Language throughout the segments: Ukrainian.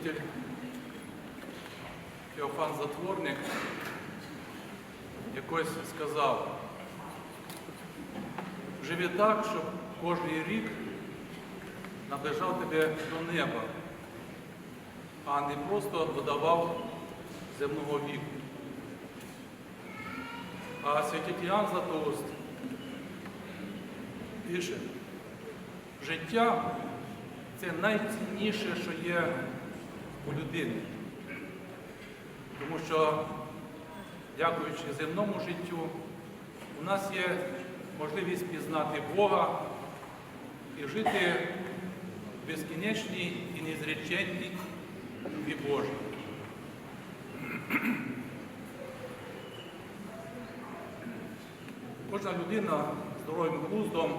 святитель Феофан Затворник якось сказав, живи так, щоб кожний рік наближав тебе до неба, а не просто додавав земного віку. А святитель Іоанн Златоуст пише, життя це найцінніше, що є у людини. Тому що, дякуючи земному життю, у нас є можливість пізнати Бога і жити в безкінечній і незреченній любві Божій. Кожна людина здоровим глуздом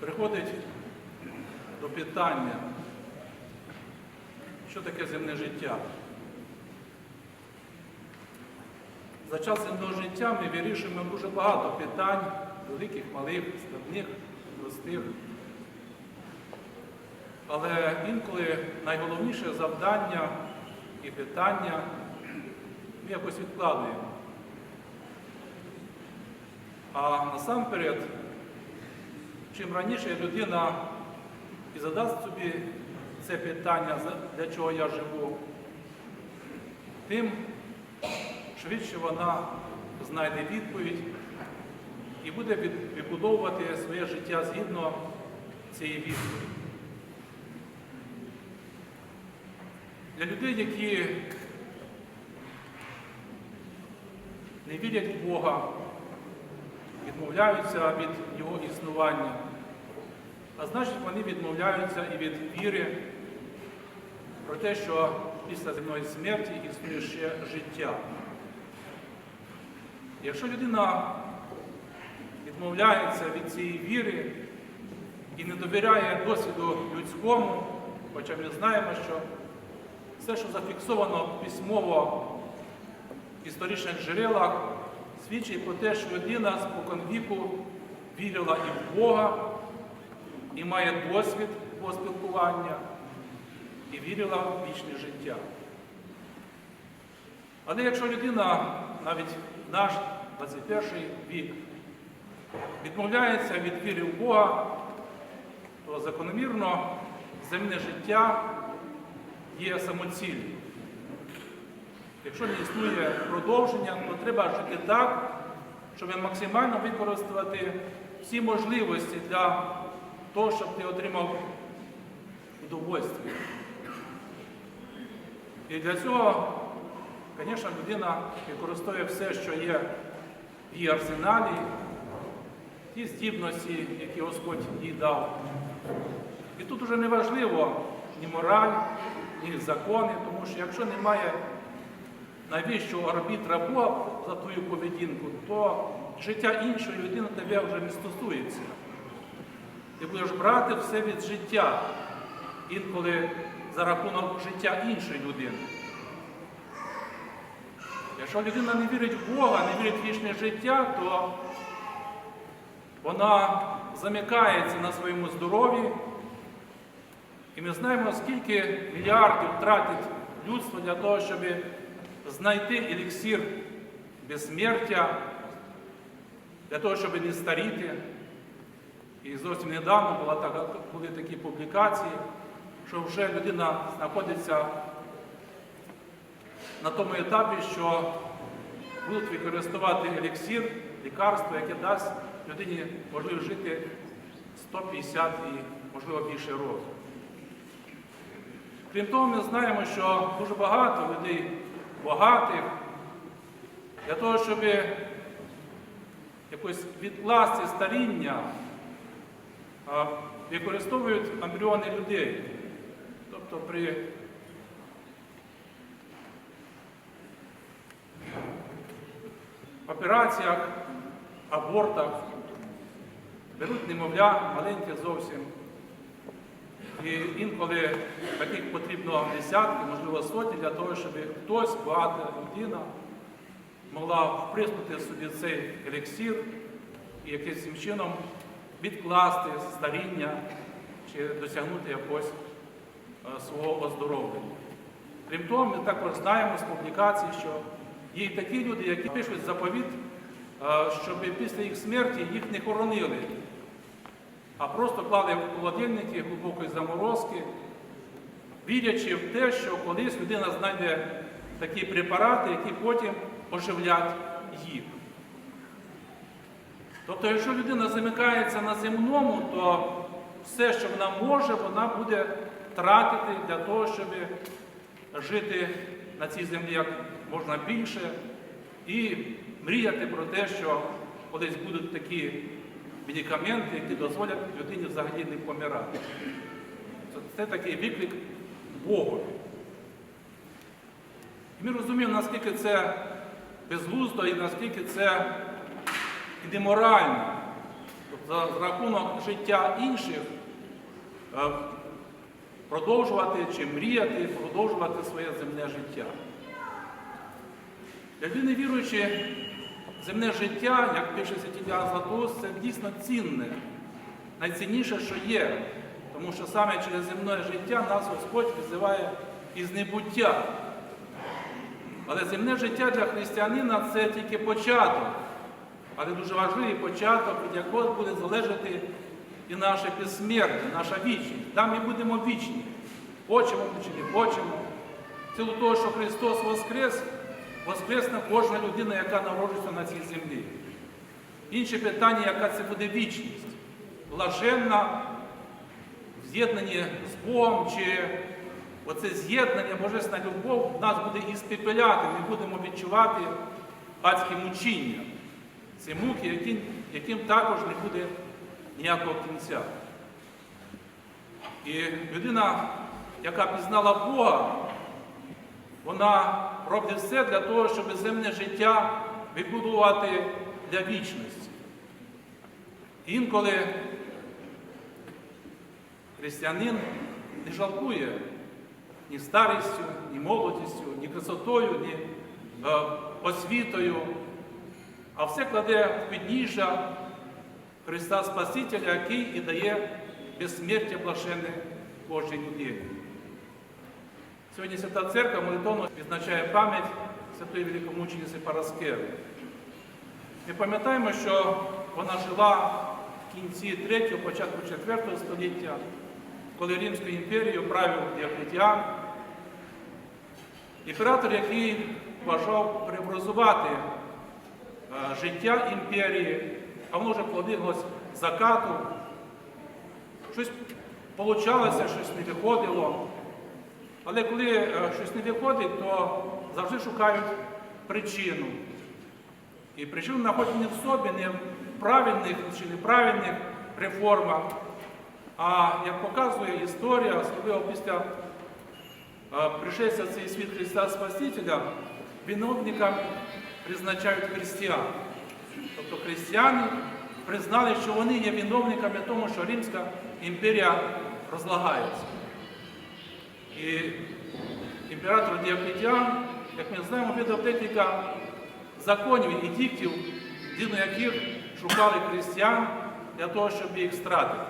приходить до питання, що таке земне життя. За час земного життя ми вирішуємо дуже багато питань, великих, малих, складних, простих. Але інколи найголовніше завдання і питання ми якось відкладуємо. А насамперед, чим раніше людина і задасть собі це питання, для чого я живу, тим швидше вона знайде відповідь і буде відбудовувати своє життя згідно цієї відповіді. Для людей, які не вірять в Бога, відмовляються від Його існування, а значить, вони відмовляються і від віри про те, що після земної смерті існує ще життя. Якщо людина відмовляється від цієї віри і не довіряє досвіду людському, хоча ми знаємо, що все, що зафіксовано письмово в історичних джерелах, свідчить про те, що людина споконвіку вірила і в Бога, і має досвід спілкування, і вірила в вічне життя. Але якщо людина, навіть наш 21 вік, відмовляється від віри в Бога, то закономірно земне життя є самоціллю. Якщо не існує продовження, то треба жити так, щоб максимально використати всі можливості для того, щоб ти отримав удовольствие. І для цього, звісно, людина використовує все, що є в її арсеналі, ті здібності, які Господь їй дав. І тут вже не важливо ні мораль, ні закони, тому що якщо немає найвищого арбітра Бога за твою поведінку, то життя іншої людини тебе вже не стосується. Ти будеш брати все від життя, інколи за рахунок життя іншої людини. Якщо людина не вірить в Бога, не вірить в вічне життя, то вона замикається на своєму здоров'ї. І ми знаємо, скільки мільярдів тратить людство для того, щоб знайти еліксир безсмертя, для того, щоб не старіти. І зовсім недавно була така, були такі публікації, що вже людина знаходиться на тому етапі, що будуть використовувати еліксир, лікарство, яке дасть людині можливість жити 150 і, можливо, більше років. Крім того, ми знаємо, що дуже багато людей багатих для того, щоб якось відкласти старіння, використовують ембріони людей. Тобто при операціях, абортах беруть немовля, маленьке зовсім. І інколи таких потрібно десятки, можливо, сотні для того, щоб хтось, багата людина, могла вприснути собі цей елексір і якимось чином відкласти старіння чи досягнути якогось е, свого оздоровлення. Крім того, ми також знаємо з публікацій, що є й такі люди, які пишуть заповіт, е, щоб після їх смерті їх не хоронили, а просто клали в холодильники глибокої заморозки, вірячи в те, що колись людина знайде такі препарати, які потім оживлять їх. Тобто, якщо людина замикається на земному, то все, що вона може, вона буде тратити для того, щоб жити на цій землі як можна більше і мріяти про те, що колись будуть такі медикаменти, які дозволять людині взагалі не помирати. Це, такий виклик Богу. І ми розуміємо, наскільки це безглуздо і наскільки це і неморально. Тобто за, рахунок життя інших е, продовжувати чи мріяти, продовжувати своє земне життя. Для людини віруючи, земне життя, як пише Святій Іоанн Златоуст, це дійсно цінне, найцінніше, що є. Тому що саме через земне життя нас Господь визиває із небуття. Але земне життя для християнина це тільки початок, але дуже важливий початок, від якого буде залежати і наше безсмертя, наша вічність. Там ми будемо вічні. Хочемо ми чи не хочемо. Силу того, що Христос Воскрес, воскресна кожна людина, яка народжується на цій землі. Інше питання, яка це буде вічність. Блаженна, в з'єднанні з Богом, чи оце з'єднання, Божесна любов нас буде іспепеляти, ми будемо відчувати адське мучіння. Це муки, яким, яким також не буде ніякого кінця. І людина, яка пізнала Бога, вона робить все для того, щоб земне життя вибудувати для вічності. Інколи християнин не жалкує ні старістю, ні молодістю, ні красотою, ні е, освітою, а все кладе в підніжжя Христа Спасителя, який і дає безсмертя блаженне Божій людині. Сьогодні Свята Церква молитовно відзначає пам'ять святої великомучениці Параскеви. Ми пам'ятаємо, що вона жила в кінці 3-го, початку 4 століття, коли Римською імперією правив Діоклетіан, імператор, який бажав преобразувати життя імперії, а воно вже плодилось закату. Щось получалося, щось не виходило. Але коли е, щось не виходить, то завжди шукають причину. І причину знаходять не в собі, не в правильних чи неправильних реформах. А як показує історія, особливо після е, пришестя цей світ Христа Спасителя, виновниками призначають християн. Тобто християни признали, що вони є виновниками тому, що Римська імперія розлагається. І імператор Діоклетіан, як ми знаємо, видав декілька законів і діктів, згідно яких шукали християн для того, щоб їх стратити.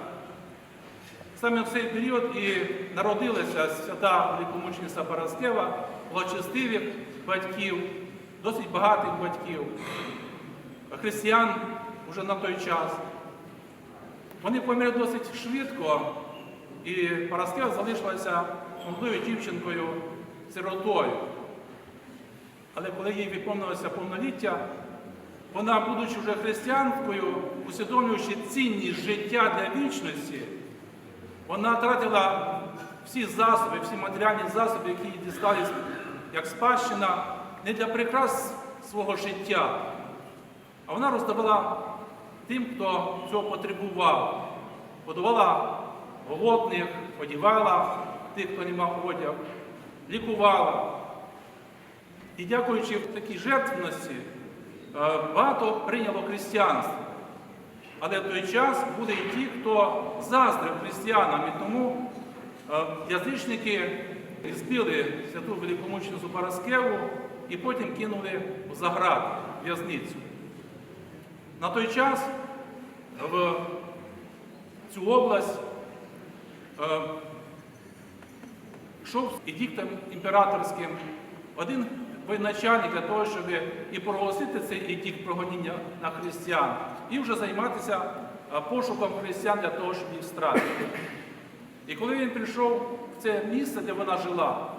Саме в цей період і народилася свята великомучениця Параскева, благочестивих батьків, досить багатих батьків, християн уже на той час. Вони померли досить швидко, і Параскева залишилася молодою дівчинкою сиротою. Але коли їй виповнилося повноліття, вона, будучи вже християнкою, усвідомлюючи цінність життя для вічності, вона тратила всі засоби, всі матеріальні засоби, які їй дістались як спадщина, не для прикрас свого життя, а вона роздавала тим, хто цього потребував. Подавала голодних, одівала тих, хто не мав одяг, лікувала. І дякуючи такій жертвності, е, багато прийняло християнство. Але в той час були і ті, хто заздрив християнам, і тому е, язичники збили святу великомученицю Параскеву і потім кинули в заград в'язницю. На той час в цю область е, йшов з едіктом імператорським один воєначальник для того, щоб і проголосити цей едікт прогоніння на християн, і вже займатися пошуком християн для того, щоб їх стратити. І коли він прийшов в це місце, де вона жила,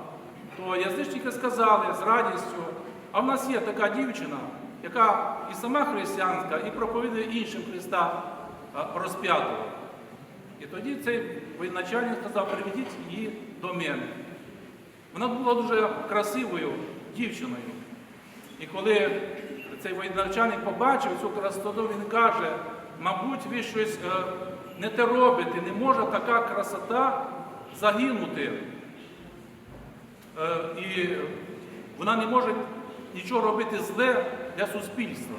то язичники сказали з радістю, а в нас є така дівчина, яка і сама християнка, і проповідує іншим Христа розп'ятого. І тоді цей воєначальник сказав, приведіть її до мене. Вона була дуже красивою дівчиною. І коли цей воєначальник побачив цю красоту, він каже, мабуть, ви щось е, не те робите, не може така красота загинути. Е, і вона не може нічого робити зле для суспільства.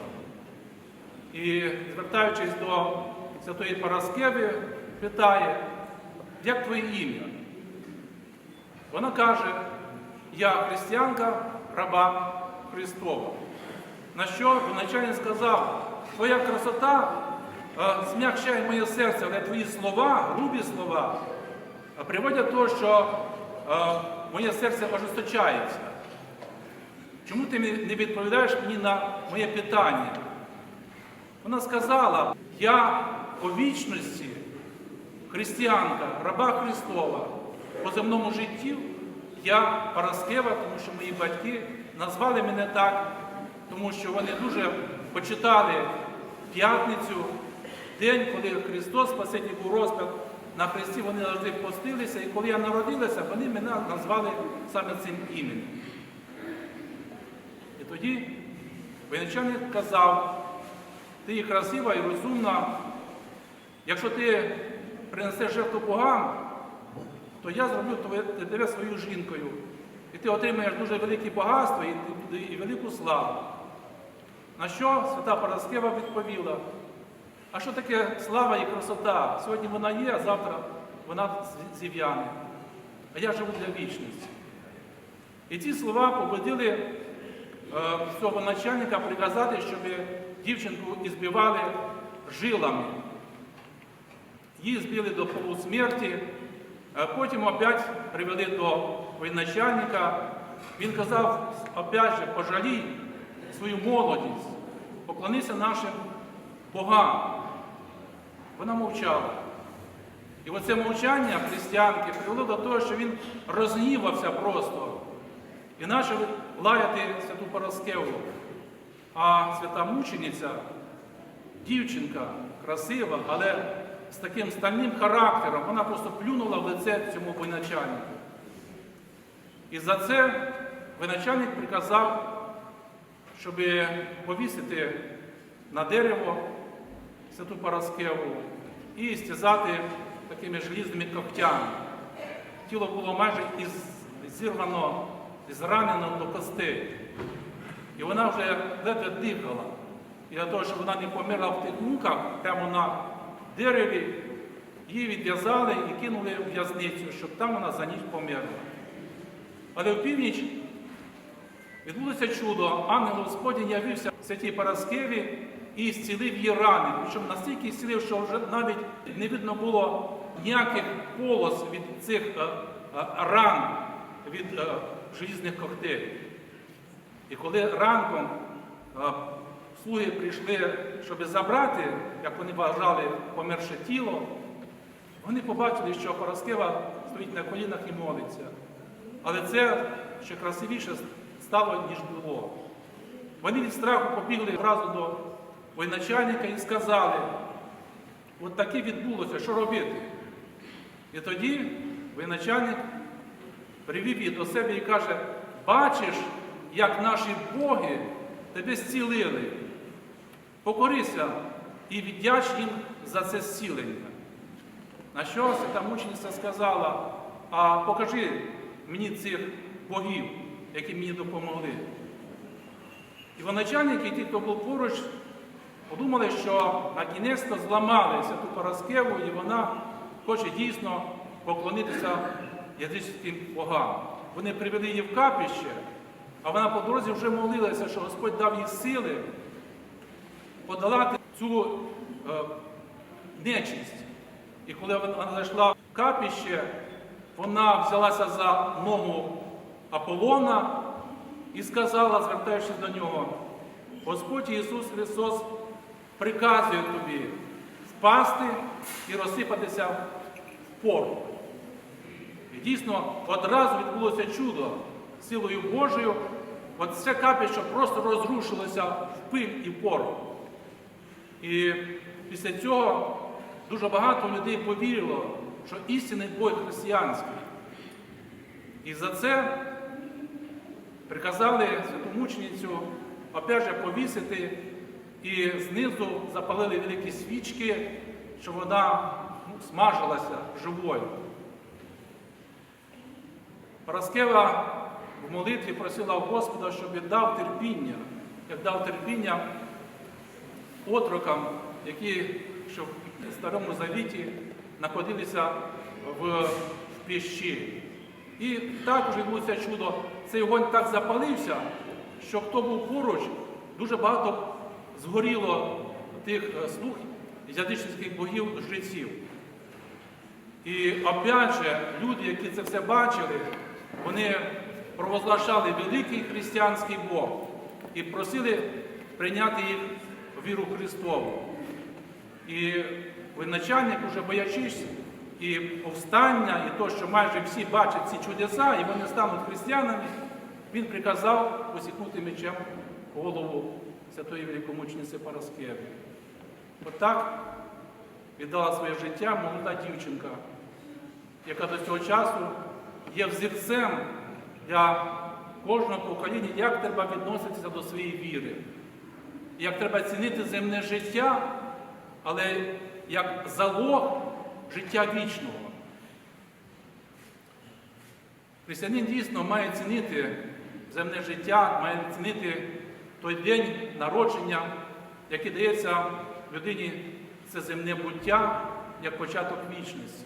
І звертаючись до Святої Параскеви, питає, як твоє ім'я? Вона каже, я християнка, раба Христова. На що начальник сказав, твоя красота е, зм'якшає моє серце, але твої слова, грубі слова, приводять до того, що е, моє серце ожесточається. Чому ти не відповідаєш мені на моє питання? Вона сказала, я у вічності християнка, раба Христова, по земному житті я Параскева, тому що мої батьки назвали мене так, тому що вони дуже почитали п'ятницю, день, коли Христос Спаситель був розпят на Христі, вони завжди постилися, і коли я народилася, вони мене назвали саме цим іменем. І тоді воєначальник казав, ти красива і розумна, якщо ти принесеш жертву богам, то я зроблю тебе- своєю жінкою. І ти отримаєш дуже велике багатство і велику славу. На що свята Параскева відповіла, а що таке слава і красота? Сьогодні вона є, а завтра вона зів'яне. А я живу для вічності. І ці слова побудили е, цього начальника приказати, щоб дівчинку ізбивали жилами. Її збили до полусмерті, потім опять привели до воєначальника. Він казав, опять же, пожалій свою молодість, поклонися нашим богам. Вона мовчала. І оце мовчання християнки привело до того, що він розгнівався просто і почав лаяти святу Параскеву. А свята мучениця, дівчинка красива, але з таким стальним характером, вона просто плюнула в лице цьому воєначальнику. І за це воєначальник приказав, щоб повісити на дерево святу Параскеву і стязати такими желізними когтями. Тіло було майже зірвано, зранено до костей. І вона вже ледве дихала. І для того, щоб вона не померла в тих муках, прямо на дереві, її відв'язали і кинули в в'язницю, щоб там вона за ніч померла. Але в північ відбулося чудо. Ангел Господень явився в святій Параскеві і зцілив її рани. Причому настільки зцілив, що вже навіть не видно було ніяких полос від цих е, е, ран, від желізних когтей. І коли ранком е, слуги прийшли, щоб забрати, як вони вважали, померше тіло, вони побачили, що Параскева стоїть на колінах і молиться. Але це ще красивіше стало, ніж було. Вони від страху побігли одразу до воєначальника і сказали, от таке відбулося, що робити? І тоді воєначальник привів її до себе і каже, бачиш, як наші боги тебе зцілили. Покорися і віддяч їм за це зцілення. На що свята мучениця сказала, а покажи мені цих богів, які мені допомогли. І воначальники, ті, хто був поруч, подумали, що на кінець зламали святу Параскеву, і вона хоче дійсно поклонитися язичським богам. Вони привели її в капіще, а вона по дорозі вже молилася, що Господь дав їй сили подолати цю е, нечисть. І коли вона зайшла в капіще, вона взялася за ногу Аполлона і сказала, звертаючись до нього, Господь Ісус Христос приказує тобі впасти і розсипатися в пору. І дійсно одразу відбулося чудо силою Божою. От це капіще просто розрушилося в пиль і в пору. І після цього дуже багато людей повірило, що істинний бой християнський. І за це приказали святомученицю опять же повісити і знизу запалили великі свічки, щоб вона ну, смажилася живою. Параскева в молитві просила Господа, щоб він дав терпіння, як дав терпіння отрокам, які що в Старому Завіті знаходилися в, в піщі. І також відбулося чудо. Цей вогонь так запалився, що хто був поруч, дуже багато згоріло тих е, слуг язичницьких богів жреців. І опять же, люди, які це все бачили, вони провозглашали великий християнський Бог і просили прийняти їх в віру Христову. І виначальник, уже боячись і повстання, і то, що майже всі бачать ці чудеса, і вони стануть християнами, він приказав посікнути мечем голову святої великомучениці Параскеви. Отак віддала своє життя молода дівчинка, яка до цього часу є взірцем для кожного покоління, як треба відноситися до своєї віри, як треба цінити земне життя, але як залог життя вічного. Християнин дійсно має цінити земне життя, має цінити той день народження, який дається людині це земне буття як початок вічності.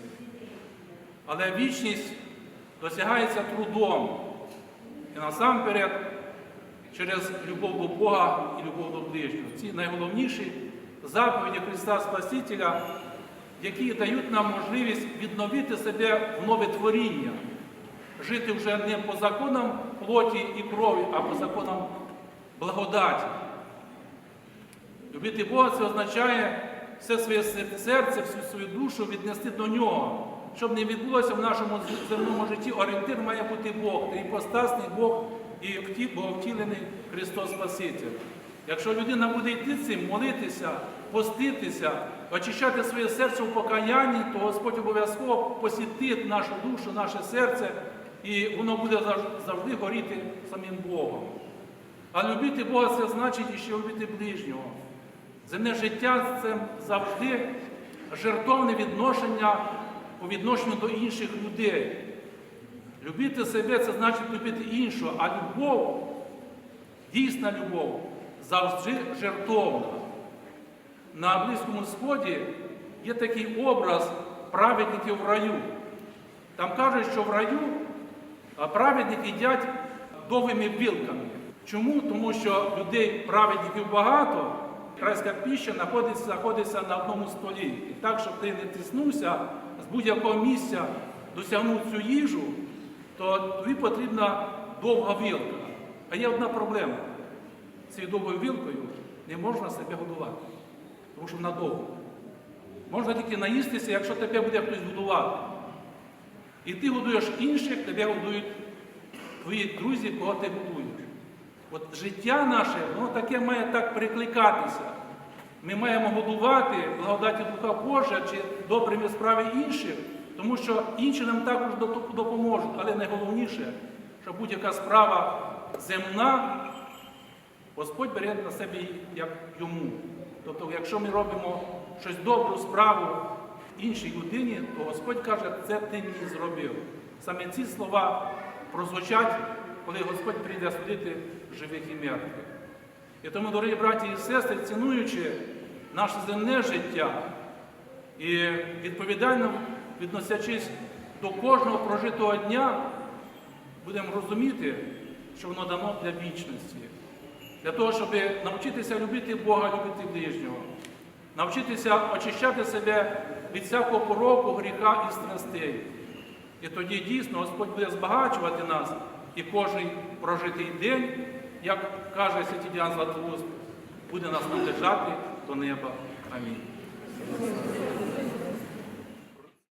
Але вічність досягається трудом і насамперед через любов до Бога і любов до ближнього. Ці найголовніші заповіді Христа Спасителя, які дають нам можливість відновити себе в нове творіння, жити вже не по законам плоті і крові, а по законам благодаті. Любити Бога це означає все своє серце, всю свою душу віднести до нього. Щоб не відбулося в нашому земному житті, орієнтир має бути Бог, постасний Бог і Боговтілений Христос Спаситель. Якщо людина буде йти цим, молитися, поститися, очищати своє серце в покаянні, то Господь обов'язково посітить нашу душу, наше серце, і воно буде завжди горіти самим Богом. А любити Бога це значить і ще любити ближнього. Земне життя це завжди жертовне відношення по відношенню до інших людей. Любити себе це значить любити іншого, а любов, дійсна любов, завжди жертовна. На Близькому Сході є такий образ праведників в раю. Там кажуть, що в раю праведники їдять довгими вилками. Чому? Тому що людей праведників багато, крайська піща знаходиться, знаходиться на одному столі. І так, щоб ти не тиснувся з будь-якого місця досягнув цю їжу, то тобі потрібна довга вілка. А є одна проблема. Цією довгою вілкою не можна себе годувати, тому що вона довга. Можна тільки наїстися, якщо тебе буде хтось годувати. І ти годуєш інших, тебе годують твої друзі, кого ти годуєш. От життя наше, воно таке має так прикликатися. Ми маємо годувати благодаті Духа Божа чи добрими справи інших, тому що інші нам також допоможуть. Але найголовніше, що будь-яка справа земна, Господь бере на себе як йому. Тобто, якщо ми робимо щось добру справу іншій людині, то Господь каже, це ти мені зробив. Саме ці слова прозвучать, коли Господь прийде судити живих і мертвих. І тому, дорогі браті і сестри, цінуючи наше земне життя і відповідально відносячись до кожного прожитого дня, будемо розуміти, що воно дано для вічності, для того, щоб навчитися любити Бога, любити ближнього, навчитися очищати себе від всякого пороку, гріха і страстей. І тоді дійсно Господь буде збагачувати нас, і кожен прожитий день, як каже святий Діан Златоуст, буде нас наближати до неба. Амінь.